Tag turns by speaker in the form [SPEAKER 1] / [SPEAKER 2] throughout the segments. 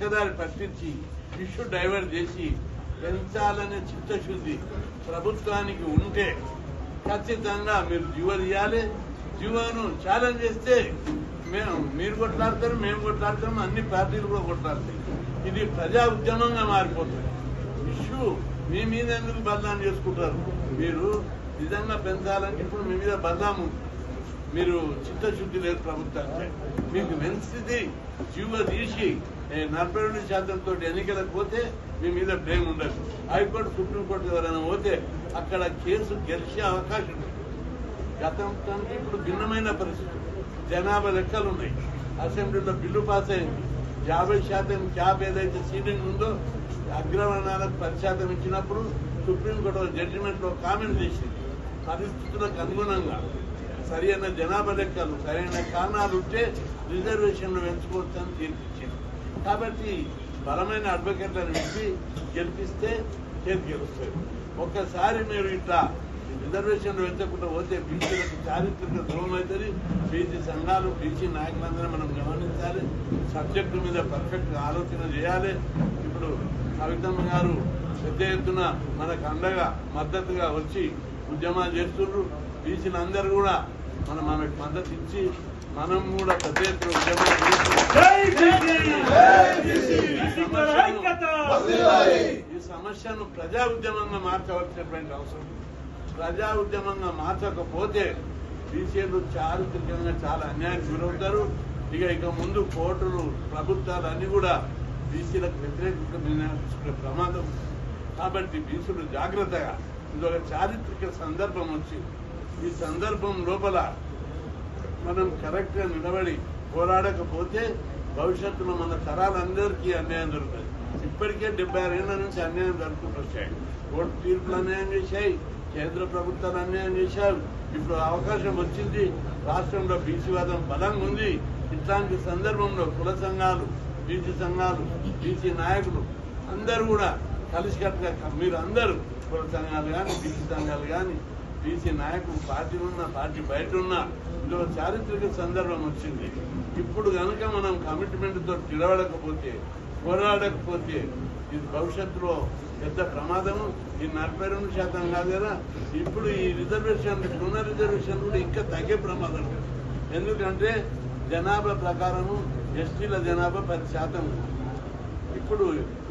[SPEAKER 1] పక్కదారి పట్టించి issue divert చేసి పెంచాలనే చిత్తశుద్ధి ప్రభుత్వానికి ఉంటే ఖచ్చితంగా మీరు జీవో తీయాలి జీవోను ఛాలెంజ్ చేస్తే మేము మీరు కొట్లాడతారు మేము కొట్లాడతాం అన్ని పార్టీలు కూడా కొట్లాడతాయి. ఇది ప్రజా ఉద్యమంగా మారిపోతుంది. ఇష్యూ మీ మీద ఎందుకు బదనాం చేసుకుంటారు? మీరు నిజంగా పెంచాలంటే ఇప్పుడు మీ మీద బదనాం ఉంది. మీరు చిత్తశుద్ధి లేదు ప్రభుత్వానికి మీకు వెన్సిది జీవ తీసి నలభై రెండు శాతంతో ఎన్నికలకు పోతే మీ మీద బ్లేమ్ ఉండదు. హైకోర్టు సుప్రీంకోర్టు ఎవరైనా పోతే అక్కడ కేసు గెలిచే అవకాశం ఉంది. గతంకి ఇప్పుడు భిన్నమైన పరిస్థితి. జనాభా లెక్కలు ఉన్నాయి. అసెంబ్లీలో బిల్లు పాస్ అయింది. యాభై శాతం క్యాబ్ ఏదైతే సీటింగ్ ఉందో అగ్రవర్ణాలకు పది శాతం ఇచ్చినప్పుడు సుప్రీంకోర్టు జడ్జిమెంట్లో కామెంట్ చేసింది. పరిస్థితులకు అనుగుణంగా సరైన జనాభా లెక్కలు సరైన కారణాలు ఉంటే రిజర్వేషన్లు పెంచుకోవచ్చని తీర్పిచ్చింది కాబట్టి బలమైన అడ్వకేట్లను ఇచ్చి గెలిపిస్తే చేతి గెలుస్తారు ఒక్కసారి మీరు ఇట్లా రిజర్వేషన్లు పెంచకుండా పోతే బీసీలకు చారిత్రక ద్రోహం అవుతుంది. బీసీ సంఘాలు బీసీ నాయకులందరూ మనం గమనించాలి. సబ్జెక్టు మీద పర్ఫెక్ట్ ఆలోచన చేయాలి. ఇప్పుడు కవితమ్మ గారు పెద్ద ఎత్తున మనకు అండగా మద్దతుగా వచ్చి ఉద్యమాలు చేస్తున్నారు బీసీలు అందరూ కూడా మనం ఆమెకు మద్దతు ఇచ్చి మనం కూడా పెద్ద ఎత్తున. ఈ సమస్యను ప్రజా ఉద్యమంగా మార్చవలసినటువంటి అవసరం. ప్రజా ఉద్యమంగా మార్చకపోతే బీసీలు చారిత్రకంగా చాలా అన్యాయానికి గురవుతారు ఇక ఇక ముందు కోర్టులు ప్రభుత్వాలు అన్ని కూడా బీసీలకు వ్యతిరేకంగా నిర్ణయాలు తీసుకునే ప్రమాదం. కాబట్టి బీసీలు జాగ్రత్తగా ఇది ఒక చారిత్రక సందర్భం వచ్చి ఈ సందర్భం లోపల మనం కరెక్ట్గా నిలబడి పోరాడకపోతే భవిష్యత్తులో మన తరాలందరికీ అన్యాయం జరుగుతుంది. ఇప్పటికే డెబ్బై ఆరు నుంచి అన్యాయం జరుగుతుంటూ వచ్చాయి. ఓటు తీర్పులు అన్యాయం చేశాయి కేంద్ర ప్రభుత్వాలు అన్యాయం చేశారు. ఇప్పుడు అవకాశం వచ్చింది రాష్ట్రంలో బీసీవాదం బలంగా ఉంది. ఇట్లాంటి సందర్భంలో కుల సంఘాలు బీసీ సంఘాలు బీసీ నాయకులు అందరూ కూడా కలిసికట్టుగా మీరు అందరూ కుల సంఘాలు కానీ బీసీ సంఘాలు కానీ బీసీ నాయకులు పార్టీ ఉన్నా పార్టీ బయట ఉన్న ఇందులో చారిత్రక సందర్భం వచ్చింది. ఇప్పుడు కనుక మనం కమిట్మెంట్తో పోరాడకపోతే ఇది భవిష్యత్తులో పెద్ద ప్రమాదము. ఈ నలభై రెండు శాతం కాదు కదా? ఇప్పుడు ఈ రిజర్వేషన్ పునర్ రిజర్వేషన్ కూడా ఇంకా తగ్గే ప్రమాదం. ఎందుకంటే జనాభా ప్రకారము ఎస్టీల జనాభా పది శాతం ఇప్పుడు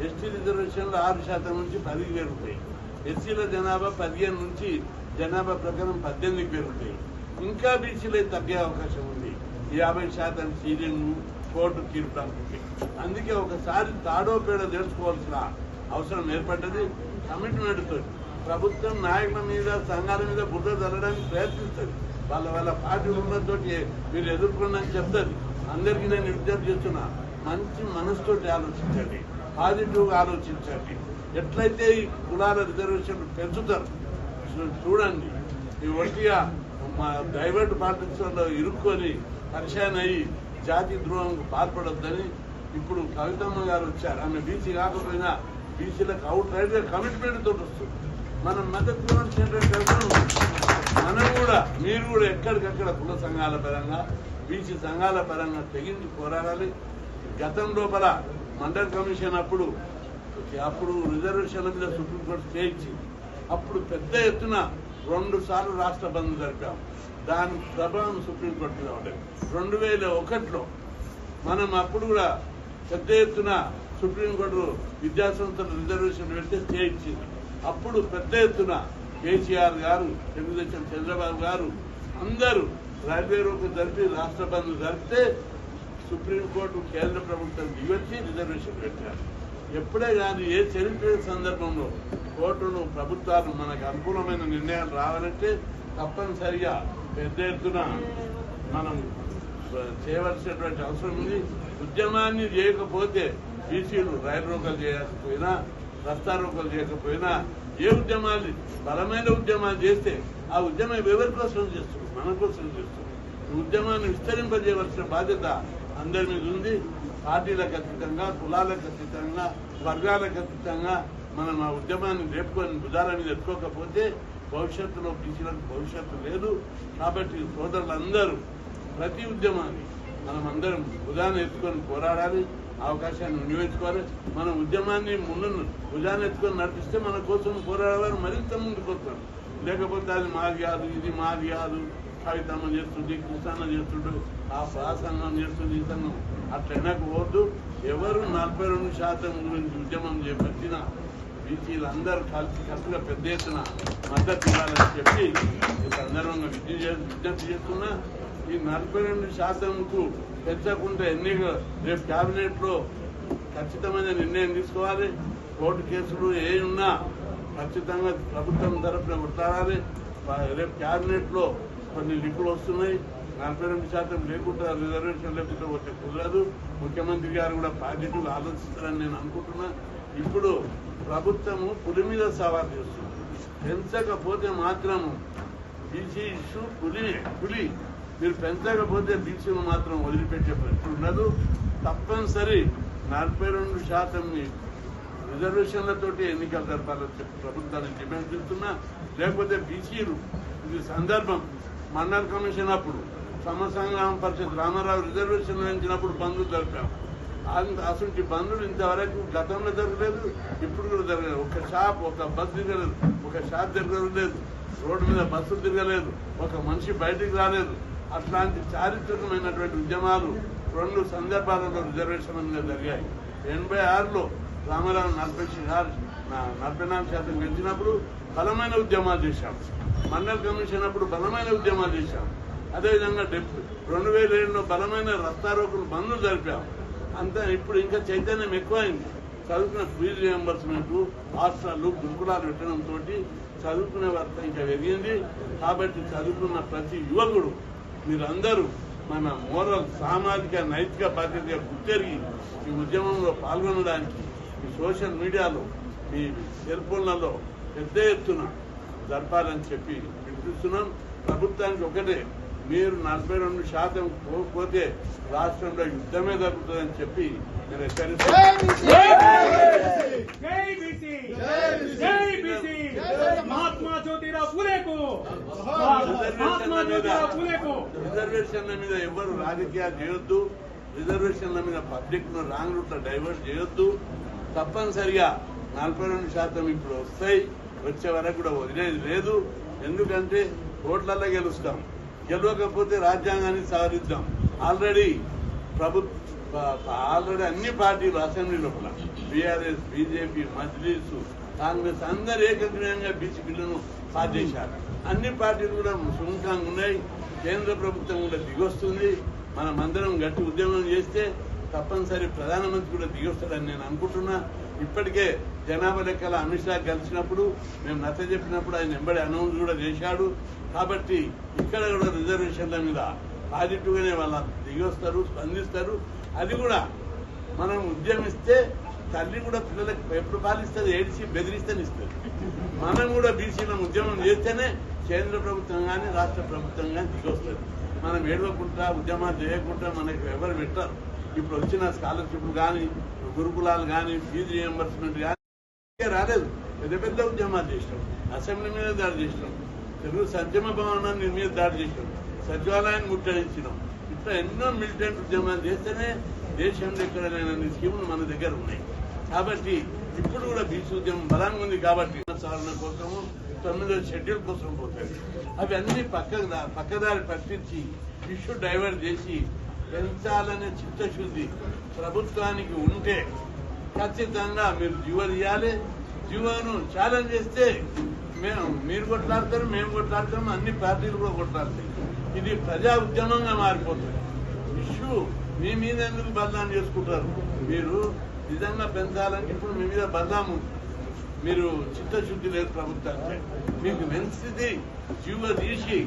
[SPEAKER 1] ఎస్టీ రిజర్వేషన్లు ఆరు శాతం నుంచి పదికి పెరుగుతాయి ఎస్సీల జనాభా పదిహేను నుంచి జనాభా ప్రకారం పద్దెనిమిదికి పెరుగుతాయి ఇంకా బీసీలు తగ్గే అవకాశం ఉంది. యాభై శాతం సీలింగ్ కోర్టు తీర్పడానికి అందుకే ఒకసారి తాడోపేడ నేర్చుకోవాల్సిన తెలుసుకోవాల్సిన అవసరం ఏర్పడ్డది. కమిట్మెంట్తో ప్రభుత్వం నాయకుల మీద సంఘాల మీద బుర్ర జరగడానికి ప్రయత్నిస్తుంది. వాళ్ళ వాళ్ళ పార్టీ ఉన్నతో మీరు ఎదుర్కొన్నాను చెప్తుంది. అందరికీ నేను విజ్ఞప్తి చేస్తున్నా మంచి మనసుతోటి ఆలోచించండి. పాజిటివ్గా ఆలోచించండి. ఎట్లయితే ఈ కులాల రిజర్వేషన్ పెంచుతారు చూడండి. ఈ ఒట్టిగా మా డైవర్ట్ పాలిటిక్స్ ఇరుక్కొని పరిచయం అయ్యి జాతి ద్రోహంకు పాల్పడొద్దని ఇప్పుడు కవితమ్మ గారు వచ్చారు. ఆమె బీసీ కాకపోయినా బీసీలకు అవుట్ రైడ్గా కమిట్మెంట్ తోటి వస్తుంది. మనం మద్దతు మనం కూడా మీరు కూడా ఎక్కడికక్కడ కుల సంఘాల పరంగా బీసీ సంఘాల పరంగా తెగించి పోరాడాలి. గతం లోపల మండల్ కమిషన్ అప్పుడు అప్పుడు రిజర్వేషన్ల మీద సుప్రీంకోర్టు స్టే ఇచ్చింది. అప్పుడు పెద్ద ఎత్తున రెండు సార్లు రాష్ట్ర బంద్ జరిపాము దాని ప్రభావం సుప్రీంకోర్టు మీద ఉండేది రెండు వేల ఒకటిలో మనం అప్పుడు కూడా పెద్ద ఎత్తున సుప్రీంకోర్టు విద్యాసంస్థలు రిజర్వేషన్ పెడితే స్టే ఇచ్చింది. అప్పుడు పెద్ద ఎత్తున కేసీఆర్ గారు తెలుగుదేశం చంద్రబాబు గారు అందరూ రైల్వే రోడ్డు జరిపి రాష్ట్ర బంద్ జరిపితే సుప్రీంకోర్టు కేంద్ర ప్రభుత్వం దిగొచ్చి రిజర్వేషన్ పెట్టారు. ఎప్పుడే కానీ ఏ చరిత్ర సందర్భంలో కోర్టును ప్రభుత్వాలు మనకు అనుకూలమైన నిర్ణయాలు రావాలంటే తప్పనిసరిగా పెద్ద ఎత్తున మనం చేయవలసినటువంటి అవసరం ఉంది. ఉద్యమాన్ని చేయకపోతే బీసీలు రైలు రోకలు చేయకపోయినా రస్తా రోకలు చేయకపోయినా ఏ ఉద్యమాలు బలమైన ఉద్యమాలు చేస్తే ఆ ఉద్యమం ఎవరి కోసం చేస్తారు మన కోసం చేస్తారు ఉద్యమాన్ని విస్తరింపజేయవలసిన బాధ్యత అందరి మీద ఉంది. పార్టీలకు అతీతంగా కులాలకు అతీతంగా వర్గాలకు అతీతంగా మనం ఆ ఉద్యమాన్ని రేపుకొని భుజాల మీద ఎత్తుకోకపోతే భవిష్యత్తులో బీసీలకు భవిష్యత్తు లేదు. కాబట్టి సోదరులందరూ ప్రతి ఉద్యమాన్ని మనం అందరం భుజాన్ని ఎత్తుకొని పోరాడాలి అవకాశాన్ని వినియోగించుకోవాలి. మన ఉద్యమాన్ని ముందు భుజాన్ని ఎత్తుకొని నడిపిస్తే మన కోసం పోరాడేవారు మరింత ముందుకు వస్తారు లేకపోతే అది మాది కాదు ఇది మాది కాదు. కవితమ్మ చేస్తుంది కృష్ణ చేస్తుండు ఆ ప్రాసంగం చేస్తుంది ఈ సంఘం. అట్లా వెనకపోవద్దు ఎవరు నలభై రెండు శాతం గురించి ఉద్యమం చేపట్టినా వీళ్ళందరూ కలిసి కలిసిగా పెద్ద ఎత్తున మద్దతు ఇవ్వాలని చెప్పి ఈ సందర్భంగా విజ్ఞప్తి చేస్తున్నా. ఈ నలభై రెండు శాతంకు పెంచకుండా ఎన్నిక రేపు క్యాబినెట్లో ఖచ్చితమైన నిర్ణయం తీసుకోవాలి. కోర్టు కేసులు ఏ ఉన్నా ఖచ్చితంగా ప్రభుత్వం తరఫున కొట్టాడాలి రేపు క్యాబినెట్లో కొన్ని లింకులు వస్తున్నాయి. నలభై రెండు శాతం లేకుండా రిజర్వేషన్ లేకుండా వచ్చే కుదరదు. ముఖ్యమంత్రి గారు కూడా బాధ్యతలు ఆలోచిస్తారని నేను అనుకుంటున్నా. ఇప్పుడు ప్రభుత్వము పులి మీద సవాల్ చేస్తుంది. పెంచకపోతే మాత్రము బీసీ ఇష్యూ పులినే పులి. మీరు పెంచకపోతే బీసీలు మాత్రం వదిలిపెట్టే పరిస్థితి ఉండదు. తప్పనిసరి నలభై రెండు శాతం రిజర్వేషన్లతోటి ఎన్నికలు జరపాలని చెప్పి ప్రభుత్వాన్ని డిమాండ్ చేస్తున్నా లేకపోతే బీసీలు ఇది సందర్భం. మండల్ కమిషన్ అప్పుడు సమసంగ్రామ పరిషత్ రామారావు రిజర్వేషన్ వేయించినప్పుడు బంధువులు జరిపాము అంత అసలు బంధువులు ఇంతవరకు గతంలో జరగలేదు ఇప్పుడు కూడా జరగలేదు. ఒక షాప్ ఒక బస్ తిరగలేదు ఒక షాప్ జరగలేదు రోడ్డు మీద బస్సులు తిరగలేదు ఒక మనిషి బయటికి రాలేదు. అట్లాంటి చారిత్రకమైనటువంటి ఉద్యమాలు రెండు సందర్భాలలో రిజర్వేషన్ మీద జరిగాయి. ఎనభై ఆరులో రామారావు నలభై శాతం నలభై నాలుగు శాతం గెలిచినప్పుడు బలమైన ఉద్యమాలు చేశాం. మండల్ కమిషన్ అప్పుడు బలమైన ఉద్యమాలు చేశాం. అదేవిధంగా డెబ్బై రెండు వేల ఏడులో బలమైన రస్తారోకులు బంధులు జరిపాం. అంతా ఇప్పుడు ఇంకా చైతన్యం ఎక్కువైంది. చదువుకున్న ఫీజు రియంబర్స్మెంట్ హాస్టళ్ళు గురుకులాలు పెట్టడంతో చదువుకునే వర్త ఇంకా పెరిగింది కాబట్టి చదువుకున్న ప్రతి యువకుడు మీరందరూ మన మోరల్ సామాజిక నైతిక బాధ్యతగా గుర్తెరిగి ఈ ఉద్యమంలో పాల్గొనడానికి ఈ సోషల్ మీడియాలో ఈ సెల్ ఫోన్లలో పెద్ద ఎత్తున జరపాలని చెప్పి వినిపిస్తున్నాం. ప్రభుత్వానికి ఒకటే మీరు నలభై రెండు శాతం పోతే రాష్ట్రంలో యుద్ధమే జరుగుతుందని చెప్పి నేను హెచ్చరిస్తున్నాను
[SPEAKER 2] జై బీసీ! జై బీసీ! మహాత్మా జ్యోతిరావు పూలేకు! మహాత్మా జ్యోతిరావు పూలేకు!
[SPEAKER 1] రిజర్వేషన్ల మీద ఎవరు రాజకీయాలు చేయొద్దు రిజర్వేషన్ల మీద పబ్లిక్ను రాంగ్ రూట్లో డైవర్ట్ చేయొద్దు. తప్పనిసరిగా నలభై రెండు శాతం ఇప్పుడు వస్తాయి వచ్చే వరకు కూడా వదిలేది లేదు. ఎందుకంటే ఓట్లలో గెలుస్తాం. గెలవకపోతే రాజ్యాంగాన్ని సవరిద్దాం ఆల్రెడీ ప్రభుత్వ ఆల్రెడీ అన్ని పార్టీలు అసెంబ్లీ లోపల బీఆర్ఎస్ బీజేపీ మజ్లీస్ కాంగ్రెస్ అందరు ఏకగ్రీయంగా బీసీ బిల్లును పాస్ చేశారు. అన్ని పార్టీలు కూడా సుముఖంగా ఉన్నాయి. కేంద్ర ప్రభుత్వం కూడా దిగొస్తుంది. మనం అందరం గట్టి ఉద్యమం చేస్తే తప్పనిసరి ప్రధానమంత్రి కూడా దిగొస్తాడని నేను అనుకుంటున్నా. ఇప్పటికే జనాభా లెక్కల అమిత్ షా కలిసినప్పుడు మేము నచ్చ చెప్పినప్పుడు ఆయన వెంబడి అనౌన్స్ కూడా చేశాడు. కాబట్టి ఇక్కడ కూడా రిజర్వేషన్ల మీద పాజిటివ్గానే వాళ్ళ దిగొస్తారు స్పందిస్తారు. అది కూడా మనం ఉద్యమిస్తే తల్లి కూడా పిల్లలకు ఎప్పుడు పాలిస్తుంది ఏడిచి బెదిరిస్తేనే ఇస్తుంది. మనం కూడా బీసీల ఉద్యమం చేస్తేనే కేంద్ర ప్రభుత్వం కానీ రాష్ట్ర ప్రభుత్వం కానీ దిగొస్తుంది మనం ఏడవకుండా ఉద్యమాలు చేయకుండా మనకి ఎవరు పెట్టారు. ఇప్పుడు వచ్చిన స్కాలర్షిప్లు కానీ గురుకులాలు కానీ ఫీజు రియంబర్స్మెంట్ కానీ రాలేదు. పెద్ద పెద్ద ఉద్యమాలు చేసినాం. అసెంబ్లీ మీద దాడి చేసినాం. తెలుగు సంక్షేమ భవనాన్ని మీద దాడి చేసినాం. సచివాలయాన్ని ముట్టడించినాం. ఇట్లా ఎన్నో మిలిటెంట్ ఉద్యమాలు చేస్తేనే దేశంలో ఎక్కడైనా స్కీములు మన దగ్గర ఉన్నాయి. కాబట్టి ఇప్పుడు కూడా బీసీ ఉద్యమం బలంగా ఉంది కాబట్టి సవరణ కోసము తొమ్మిదో షెడ్యూల్ కోసం పోతాయి అవి అన్ని పక్క పక్కదారి పట్టించి ఇష్యూ డైవర్ట్ చేసి పెంచాలనే చిత్తశుద్ధి ప్రభుత్వానికి ఉంటే ఖచ్చితంగా మీరు జీవో ఇవ్వాలి జీవోను ఛాలెంజ్ చేస్తే మేము మీరు కొట్లాడతారు మేము కొట్లాడతాం అన్ని పార్టీలు కూడా కొట్లాడతాయి. ఇది ప్రజా ఉద్యమంగా మారిపోతుంది. ఇష్యూ మీ మీద ఎందుకు బదనాం చేసుకుంటారు? మీరు నిజంగా పెంచాలని ఇప్పుడు మీ మీద బదనాం ఉంది. మీరు చిత్తశుద్ధి లేదు ప్రభుత్వానికి మీకు మంచిది జీవ తీసి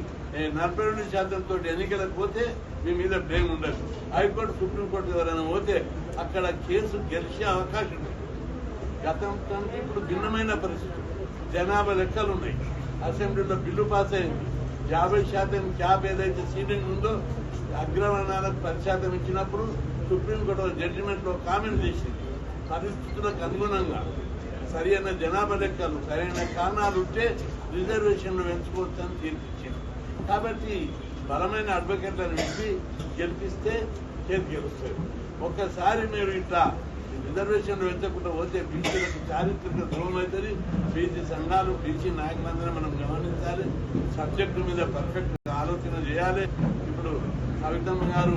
[SPEAKER 1] నలభై రెండు శాతంతో ఎన్నికలకు పోతే మీ మీద బ్లేమ్ ఉండదు. హైకోర్టు సుప్రీంకోర్టు ఎవరైనా పోతే అక్కడ కేసు గెలిచే అవకాశం ఉంది. గతంకి ఇప్పుడు భిన్నమైన పరిస్థితి. జనాభా లెక్కలు ఉన్నాయి. అసెంబ్లీలో బిల్లు పాస్ అయింది. యాభై శాతం క్యాబ్ ఏదైతే సీటింగ్ ఉందో అగ్రవర్ణాలకు పది శాతం ఇచ్చినప్పుడు సుప్రీంకోర్టు జడ్జిమెంట్లో కామెంట్ చేసింది. పరిస్థితులకు అనుగుణంగా సరైన జనాభా లెక్కలు సరైన కారణాలు ఉంటే రిజర్వేషన్లు పెంచుకోవచ్చు అని తీర్పిచ్చింది కాబట్టి బలమైన అడ్వకేట్లను ఇచ్చి గెలిపిస్తే చేతి గెలుస్తాయి ఒక్కసారి మీరు ఇట్లా రిజర్వేషన్లు పెంచకుండా పోతే బీసీలకు చారిత్రక ద్రోహం అవుతుంది. బీసీ సంఘాలు బీసీ నాయకులందరూ మనం గమనించాలి. సబ్జెక్టు మీద పర్ఫెక్ట్ ఆలోచన చేయాలి. ఇప్పుడు కవితమ్మ గారు